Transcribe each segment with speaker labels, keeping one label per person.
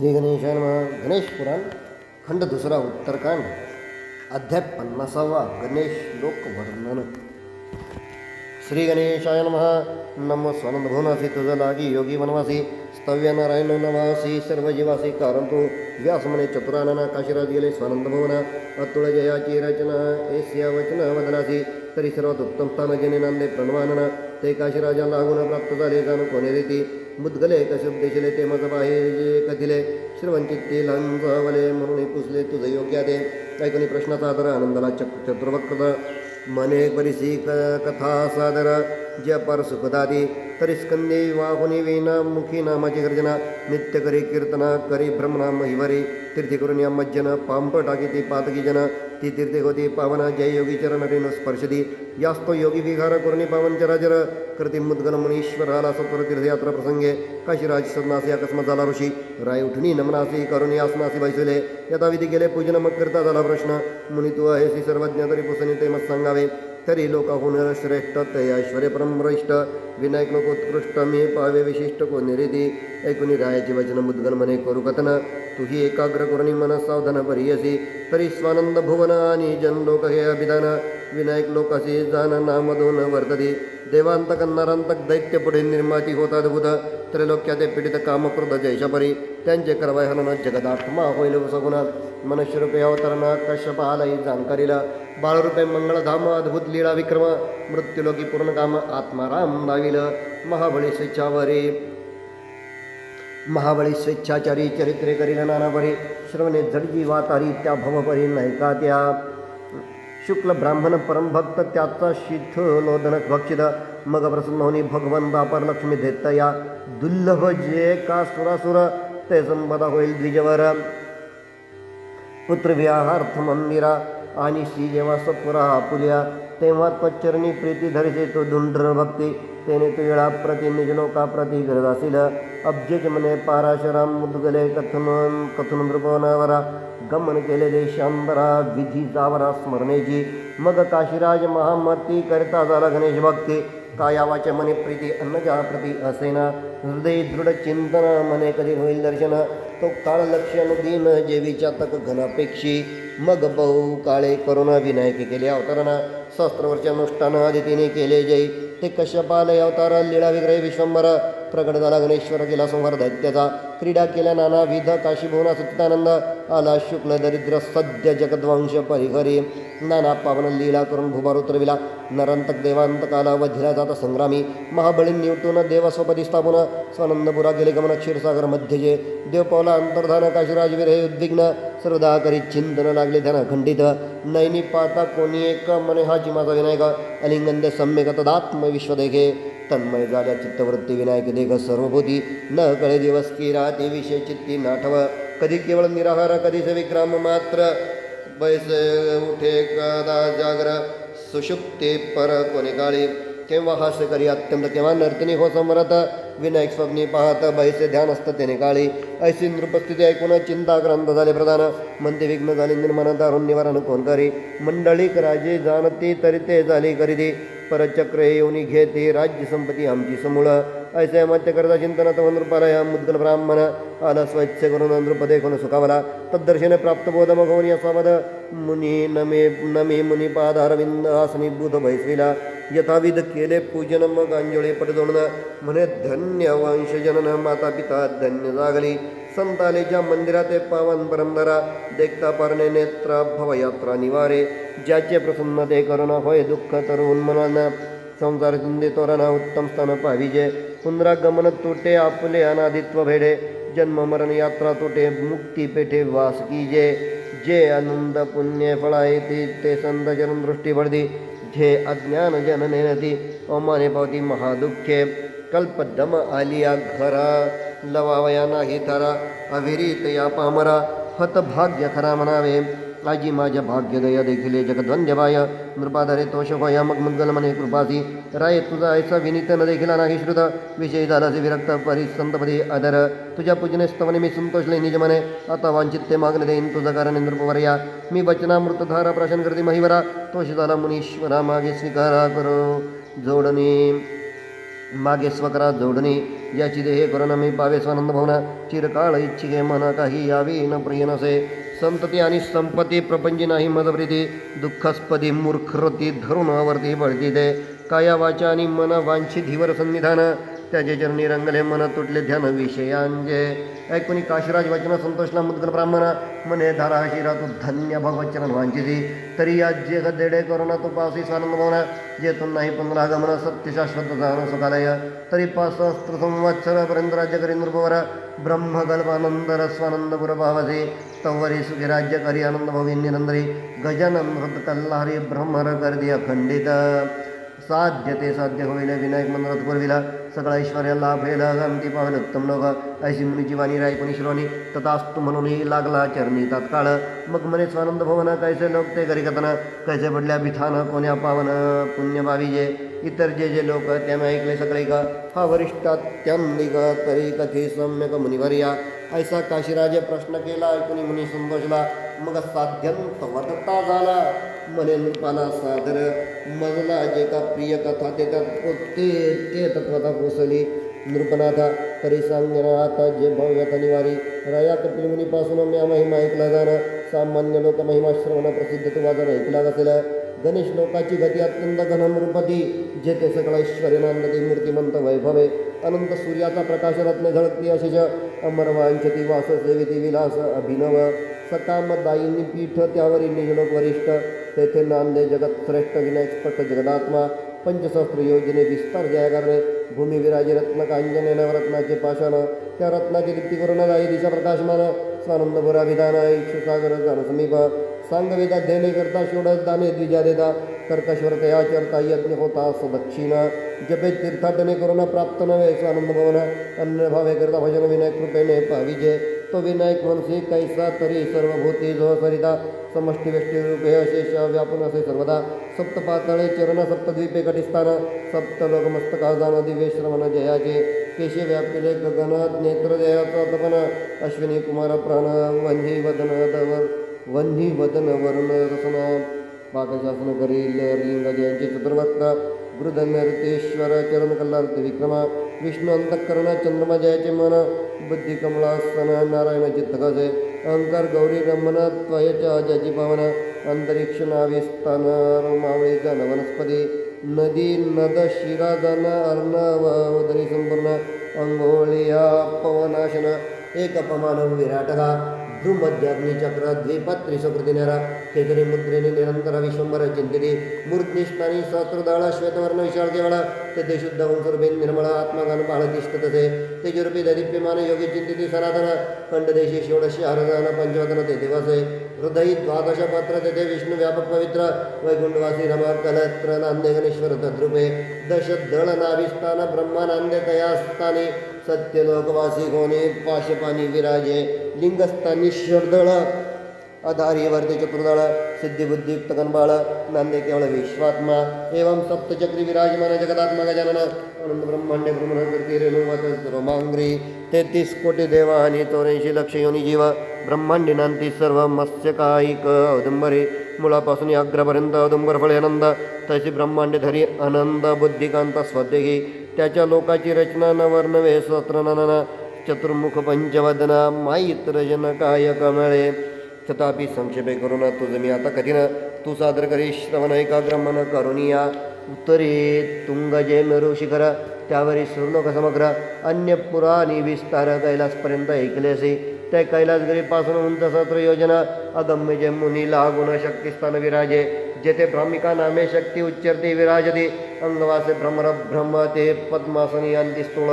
Speaker 1: श्री गणेशाय नमः गणेश पुराण खंड दुसरा उत्तरकांड, अध्याय पन्नासावा गणेश लोक वर्णन। श्री गणेशाय नमः। नम स्वानंद भुवनासी तुझ लागी योगी वनवासी स्तव्य नारायण नवासी सर्व जीवासी कारण तू व्यास म्हणे चतुरानना काशीराज गेले स्वानंद भुवना अतुळ जयाची रचना एस्या वचन वदनासी तरी सर्वात उत्तम स्थान जने नांदे प्रणवानना, ते काशीराजा लागून प्राप्त झाले जाणू कोणे रीती। मुद्गले कसे उपदेशले ते मज बाहेर जे कथिले श्रवंचित ते लांजावले म्हणून पुसले तुझ योग्य दे ऐकून प्रश्नाचा आदर आनंदाला चक चतुर्वक्र मने परिसी कथा सादर। ज्या पर सुखदादी तरी स्कंदे वाहुनी मुखी नामाची गर्जना नित्य करी कीर्तना करी भ्रमणा महिवरी तीर्थी करून या मज्जन पांप टाकी ती पातकी जन ती तीर्थे होती पावना, जय योगी चरण रेण स्पर्शदी, यास्तो योगी विहार करुणी पावन चराचर करती मुद्गल मुनीश्वराला सत्वर तीर्थयात्रा प्रसंगे, काशीराज सदनासी अकस्मात झाला ऋषी, राय उठणी नमनासी, करुणी आसनासी बैसले यथा विधी गेले पूजन मग करता झाला प्रश्न मुनी तू आहेसी सर्वज्ञ तरी पुसणी ते मत सांगावे तरी लोकाहून श्रेष्ठ, ते ऐश्वर्य परमश्रेष्ठ विनायक लोक उत्कृष्ट मी पावे विशिष्ट को निरेदी ऐकुनी रायाची वचन मुद्गल म्हणे, करू कथन, तुही एकाग्र करुणी मन सावधान परियसी, तरी स्वानंद भुवन आणि जन लोक हे अभिधान। विनायक लोकासी जान नाम दोन वर्तती देवांतक नरांतक दैत्य पुढे निर्माती होत अद्भुत त्रैलोक्याते पीडित कामक्रोध जैशपरी। त्यांचे करवाय हनन जगदात्मा होईल सगुण मनुष्यरूपे अवतरणा कश्यप आलाही जाणकारीला बाळरूपे मंगळधाम अद्भुत लीळा विक्रम मृत्युलोकी पूर्णकाम आत्माराम दाविल। महाबळी स्वेच्छावरे। महाबळी स्वेच्छाचारी चरित्रे करील नानापरी श्रवणे झडजी वातारी त्या भवपरी नैका त्या शुक्ल ब्राह्मण परमभक्त त्याचा शिथलोदन भक्षित। मग प्रसन्न होनी भगवंत बापर लक्ष्मी देतया दुर्लभ जे का सुरासुर ते संपदा होईल द्विजवर। पुत्रविहार्थ मंदिरा आणि श्री जेव्हा सत्पुरा पुल्या तेव्हा त्वचरणी प्रीती धरिसे तो धुंड्र भक्ती तेने तू वेळा प्रति निज लोका प्रति गरज असेल अब्जेज म्हणे पाराशराम मुदगले कथन कथन नृपवनावरा। गमन केले देशांबरा विधी जावरा स्मरणेची। मग काशीराज महामती करता झाला गणेश भक्ती काया मने प्रीती अन्नजा प्रती असेना हृदय दृढ चिंतन मने कधी होईल दर्शन। तो काळ लक्षण दिन जेवीच्या तक घनापेक्षी। मग बहु काळे करुणा विनायकी केले अवतरणा। सहस्त्रवर्षानुष्ठान आदितीने केले जय। ते कश्यपालय अवतार, लीळा विग्रह, विश्वंभर। प्रगट झाला गणेश्वर केला संहार दैत्याचा क्रीडा केल्या नानाविध काशीभुवना सच्चिदानंद आला, शुक्ल, दरिद्र, सद्य, जगद्वंश, परिहरी, नाना पावन लीला करून भुभार उतरविला नरंतक देवांतकाला वधिला जाता संग्रामी, महाबळी, निवटून देव स्वपदी स्थापन, स्वानंदपुरा गेले गमन क्षीरसागर मध्ये जे देव पावला अंतर्धान, काशीराज, विरहे, उद्विग्न सर्वदा करी, चिंतन लागले, ध्यान खंडित, नैनी पाता कोणी एक, मने हाची माझा विनायक अलिंगंद सम्यक, तदात्म विश्व देखे। तन्मय झाल्या चित्तवृत्ती विनायक देख सर्वभूती। न कळे दिवस की राहते विषय चित्ती नाठव। कधी केवळ निराहार कधीच विक्राम मात्र। बैसे उठे कदा जागर। सुषुप्ते पर कोणी काळी केव्हा हास्य करी अत्यंत, केव्हा नर्तनी हो समरत विनायक स्वप्नी पाहत बैसे ध्यान असतं त्याने काळी ऐशी नृपस्थिती ऐकून चिंताक्रांत झाले प्रधान। मनते विघ्न झाले निर्माण दारुण निवारण कोण करी? मंडळीक राजे जाणती तरी ते झाली खरेदी परचक्र हे येऊनी घेते राज्य संपत्ती आमची समूळ। ऐसे मत्य करता चिंतन तव नृपालया मुद्गल ब्राह्मण। आला स्वच्छ करून नृप देखून सुखावला तद्दर्शने प्राप्त बोध मगवून यासावध मुनी नमे नमे मुनी पादारविंद आसनी बुध भैसविला यथाविध केले पूजन मग पट जोडण म्हणे धन्य वंश जनन माता पिता धन्य जागली। संतालेच्या मंदिराते पावन परंपरा देखता पारणे नेत्रा भवयात्रा निवारे, ज्याचे प्रसन्न ते करुणा होय, दुःख तरुण मनांना संसार चिंदे तोरणा उत्तम स्थान पाहिजे. पुनरागमन तुटे, आपले अनादित्व भेडे, जन्म मरण यात्रा तुटे, मुक्ती पेठे वास कीजे. जे आनंद पुण्य फळाये ते ते संत दृष्टी पडदी जे अज्ञान जन नेनती अमाने पावती महादुःखे. कल्पदम आलिया घरा. लवावया नाही तारा अविरीत या पामरा हतभाग्य खरा म्हणावे आजी माझ्या भाग्यदया देखील जगद्वंद्यवाय नृपाधरे तोष होया मग मंगल मने कृपासी। राय तुझा ऐसा विनीत न देखील नाही श्रुत। विषय झालासे विरक्त परिसंतपदी आदर तुझ्या पूजने स्तवने मी संतोषले निज मने। आता वांचित ते मागणे देईन तुझं कारण नृपवर्या। मी वचनामृतधारा प्राशन करते महिवरा। तोष झाला मुनीश्वरा मागे स्वीकारा करो। जोडणी। मागे स्वकरा जोडणे। याची देहे करून मी पावे स्वानंद भवना चिरकाळ इच्छिके मन काही यावी न प्रिय नसे संतती आणि संपत्ती प्रपंची नाही मदप्रीती दुःखास्पदी मूर्खरती धीवर आवर्ती त्याचे चरणी रंगले मन तुटले ध्यान विषयांजे. ऐकुनी काशीराज वचन संतोषला मुद्गल ब्राह्मण, मने धारा शिरा तू धन्य भगवचरण वांचिती तरी या जे गदेडे करुणा तू पावसी स्वानंद भवना जे तू नाही पंधरा गमन सत्य शाश्वत जाण सुखालय. तरी सहस्त्र संवत्सर पर्यंत राज्य करी नृपवर, ब्रह्मगल्पानंद रस्वानंदपुर पावसे. तवरी सुखी राज्य करी आनंद भोगी निरंदरी गजानन हृत कल्लारी ब्रह्मर गर्दी अखंडित. साध्य ते साध्य होईल विनायक मंदिर पुरविला सगळा ऐश्वर्या लाभ हेल गमती पावन उत्तम लोक ऐशी मुनीची वाणी रायपणी शिरोनी तथास्तु म्हणूनही लागला चरणी तात्काळ मग मने स्वानंद भवन कैसे लोक ते करी कथन कैसे पडल्या बिथान कोण्या पावन पुण्य जे इतर जे जे लोक त्याने ऐकले सगळे का, हा वरिष्ठात्यांनिक तरी कथे सम्यक मुनिवर्या. ऐसा काशीराजे प्रश्न केला, ऐकून मुनी संतोषला मग साध्यंत वदता झाला. म्हणे, नृपाला सादर, मजला जे का प्रिय कथा ते त्यात ते ते तत्वता कोसली नृपनाथा, तरी सांगेना आता जे भव्यता निवारी राया कपिल मुनीपासून म्या महिमा ऐकला जाणं, सामान्य लोक महिमा श्रवण प्रसिद्ध तू वाजन ऐकला असेल गणेश लोकाची गती अत्यंत घन नृपती जे ते सकळ ऐश्वर्यनांदती मूर्तिमंत वैभवे, अनंत सूर्याचा प्रकाश रत्न झळकती अशी अमर वांछती वास विलास अभिनव. सकामदायिनी पीठ त्यावरी निजलोक वरिष्ठ, तेथे नांदे जगत श्रेष्ठ विनायक जगदात्मा, पंचसहस्त्र योजने विस्तार जया करणे भूमी विराजी रत्न कांजने नवरत्नाचे पाषाण, त्या रत्नाची दीप्ती करून जाई दिशा प्रकाशमान स्वानंदपुरा विधान इक्षुसागर जाण समीप सांग वेदा देणे करता षोडश दाने द्विजा देता कर्कश्वर तया चरता यज्ञ होता सदक्षिणा जपे तीर्थाटने करून प्राप्त नव्हे स्वानंद भवन अन्न भावे करता भजन विनायक कृपेने पाविजे तो विनायक मनसे कैसा तरी सर्वभूती जो सरिता, समष्टी व्यष्टी रूपे अशेष व्यापून असे सर्वदा। सप्त पातळे चरण सप्तद्वीपे कटिस्थान। सप्त लोक मस्तका जाण दिव्य श्रवण जयाचे केशे व्यापिले गगनात नेत्र जयाचा तपन अश्विनी कुमार प्राण वन्ही वदन दवर वन्ही वदन वरुण रसन पाकशासन करील लिंग जयांचे चतुर्वक्ता वृद्धनर्तेश्वर चरण कल्लार्थ विक्रमा विष्णू अंतकरण चंद्रमा जयाचे मन बुद्धी कमलासन नारायण चित्तकसे अहंकार गौरी रमण त्वयच्या अजाची पावन अंतरिक्ष नाविस्थान रोमावळी जन वनस्पती नदी नद शिरा जन अर्णव उदरी संपूर्ण अंघोळिया पवनाशन एक अपमान विराटका ध्रुमध्याग्निचक्र द्विपत्री सकृतिनेरा केतरी मुद्रेने निरंतर विश्वंभर चिंतिती मूर्तिष्ठानी सहस्रदळ, श्वेतवर्ण विशाळ केवळ तेथे शुद्ध वंसरूपे निर्मळ आत्मगान बाळ तिष्ठ तसे, तेजरूपी दैदिप्यमान योगी चिंतिती सनातन खंडदेशी षोडशी हरदान, पंचवदन ते दिवसे, हृदयी द्वादश पत्र तेथे विष्णू व्यापक पवित्र, वैकुंठवासी रमा, कलत्र, नांदे गणेश्वर तद्रुपे, दश दळ नाभिस्थान ब्रह्मानंदे तयास्थानी सत्यलोकवासी कोणी पाशपानी विराजे, लिंगस्थानी शर्दळ आधारी वर्ते चतुर्दळ सिद्धिबुद्धियुक्त कनबाळ नांदे केवळ विश्वात्मा, एवं सप्तचक्री विराजमान जगदात्मा गजानन, आनंद ब्रह्मांडे रेणुवत रोमांग्री कोटी देवा आणि लक्ष योनी जीव, ब्रह्मांडी नांती सर्व मत्स्यकायिक, औदुंबरी मुळापासून अग्रपर्यंत औदुंबर फळे आनंद तशी ब्रह्मांडे धरी आनंद, बुद्धिकांत, स्वदेही त्याच्या लोकाची रचना न वर्णवे सहस्रनना चतुर्मुख पंचवदना माईत्र जनकाय कमळे तथापि संक्षेपे करून तुझ मी आता कठीण. तू सादर करी श्रवण एकाग्र मन करुणिया. उत्तरे तुंग जे मेरू शिखर, त्यावरी सुर्लोक समग्र. अन्य पुराणी विस्तार कैलासपर्यंत असे. त्या कैलासगिरीपासून उंच सत्र योजना, अगम्य जे मुनी लागून शक्तिस्थान विराजे. जेथे भ्रामिका नामे शक्ति उच्चरते विराजते। अंगवासे भ्रमर ब्रह्म ते पद्मासनी अंतिस्थूळ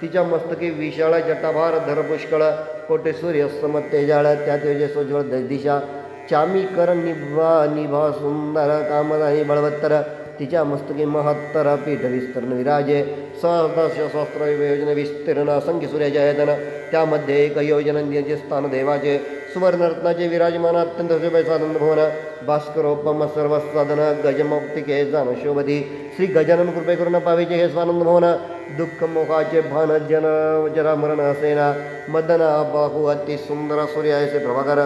Speaker 1: तिच्या मस्तकी विशाळ जटाभार धर पुष्कळ कोटे सूर्य समत तेजाळ, त्या तेजसोज्वळ दिशा। चामीकर निभा निभा सुंदर कामदानी बळवत्तर। तिच्या मस्तकी महत्तर पीठ विस्तरण विराजे। सहस्र सहस्त्र योजन विस्तीर्ण असंख्य सूर्याच्या त्यामध्ये एक योजनांचे स्थान देवाचे, सुवर्णरत्नाचे विराजमान, अत्यंत शुभे स्वानंद भवन, भास्करोपम सर्व साधन गजमुक्तिके जाण शोभती श्री गजानन कृपे करून पावीचे हे स्वानंद भवन दुःख मोहाचे भान जन जरा मरण असेना मदन, बाहू अति सुंदर सूर्य ऐसे प्रभाकर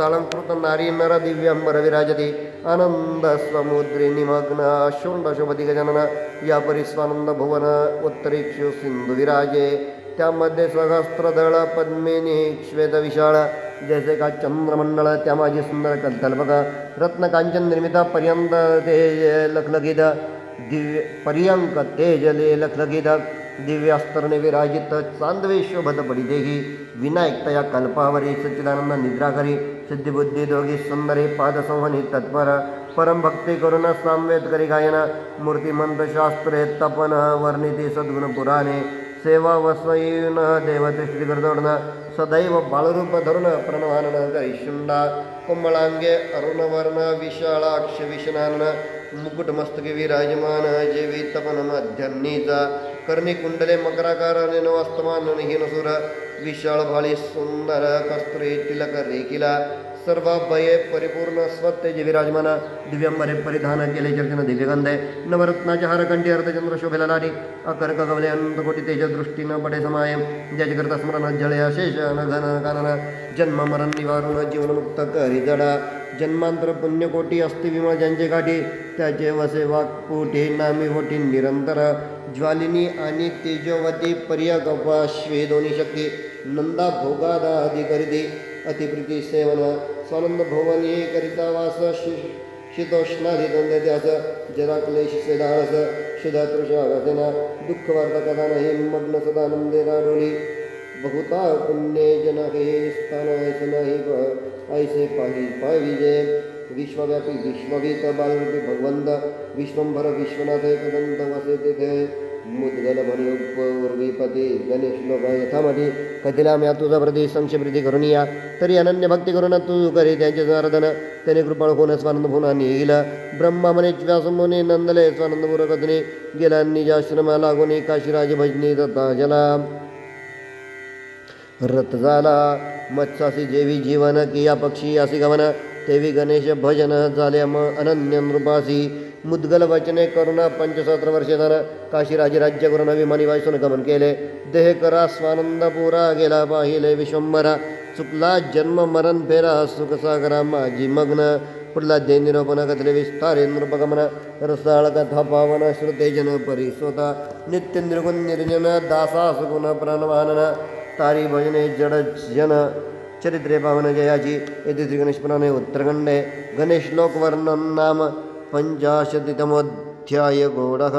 Speaker 1: सालंकृत नारी नर दिव्यांबर विराजते आनंद समुद्री निमग्न शुंड गजानन या परिस्वानंद भुवन उत्तरेक्षु सिंधू विराजे त्यामध्ये सहस्त्रदळ पद्मिनी श्वेत विशाळ जैसे का चंद्रमंडळ त्या माझी सुंदर कल्पक रत्न कांचन निर्मित पर्यंत तेज लखलखित दिव्य पर्यंक तेजले लखलखित दिव्यास्त्रने विराजित चांदवे शोभत पडितेही विनायकतया कल्पावरी सच्चिदानंद निद्राकरी सिद्धिबुद्धी सुंदरी पाद पादसंहनी तत्पर परमभक्ती करुण सामवेद करी गायन, मूर्तिमंत शास्त्रे तपन, वर्णिति सद्गुण पुराणे, सेवा वसयून देवदृष्टी करदोडन सदैव बाळरूप धरुण प्रणवानन गरिशुंडा कोमळांगे अरुणवर्ण, विशालाक्ष विषणानन मुकुट मस्तके विराजमान जेवी तपन मध्यान्नीचा कर्णी कुंडले मकराकार नवस्तमान हीनसुर विशाळ भाळी सुंदर, कस्त्री तिलक रेखिला सर्व भये परिपूर्ण स्वतेज विराजमान, दिव्यांबरे परिधान केले चर्चन दिव्यगंधे नवरत्नाच्या हारकंठी अर्धचंद्र शोभेला अकर्क गवले अनंतकोटी तेज दृष्टीनं पडे समाय ज्याची स्मरण, जळे अशेष घन कानन, जन्म मरण निवारण, जीवनमुक्त करी जडा, जन्मांतर पुण्यकोटी अस्ति विमळ ज्यांचे गाठी त्याचे वसे वाक्पोटी, नामी वोटी निरंतर ज्वालिनी आणि तेजवती पर्यगपाश्वे दोन्ही शक्ती, नंदा भोगादादी करिती अतिप्रीती सेवन, स्वानंद भोवनी करिता वास, शि- शीतोष्णाधी द्यास जरा क्लेश सेदाळस शुदा तृषासेना दुःख वार्ता कथा नाही मग्न सदानंदे राडोली बहुता पुण्ये जन हे स्थान ऐसे नाही ऐसे पाहि पाहिजे विश्वव्यापी विश्ववीत बालरूपी भगवंत विश्वंभर विश्वनाथ एकदंत वसे तेथे मुद्गल उपवर्गीपती गणेश लोक यथामती। कथिला म्या तुझा प्रती संक्षेप्रीती करून या तरी अनन्य भक्ती करून तू करी त्यांचे जनार्दन त्याने कृपळ होऊन स्वानंद पुन्हा येईल ब्रह्मा म्हणे व्यासमुने नंदले स्वानंद मुरकथने गेला निजाश्रमा लागून काशीराज भजनी दत्ता जला रथ झाला मत्स्यासी जेवी जीवन, किया पक्षी असी गमन तेवी गणेश भजन म अनन्य नृपासी। मुद्गल वचने करुणा पंचसहस्र वर्षे झाला काशीराजे राज्य करून अभिमानी वायसून गमन केले। देह करा स्वानंद पुरा गेला पाहिले विश्वंभरा। चुकला जन्म मरण फेरा सुख सागरा माझी मग्न। पुढला दे निरोपण कथले विस्तारे नृपगमन। रसाळ कथा पावन श्रुतेजन परिस्वता नित्य निर्गुण निर्जन दासा सुगुण प्रणवानन तारी भजने जड जन। चरित्रे पावन जयाजी यदि श्री गणेश पुराणे उत्तरखंडे गणेश लोकवर्णन नाम पंचाशतितमोध्याय घोडः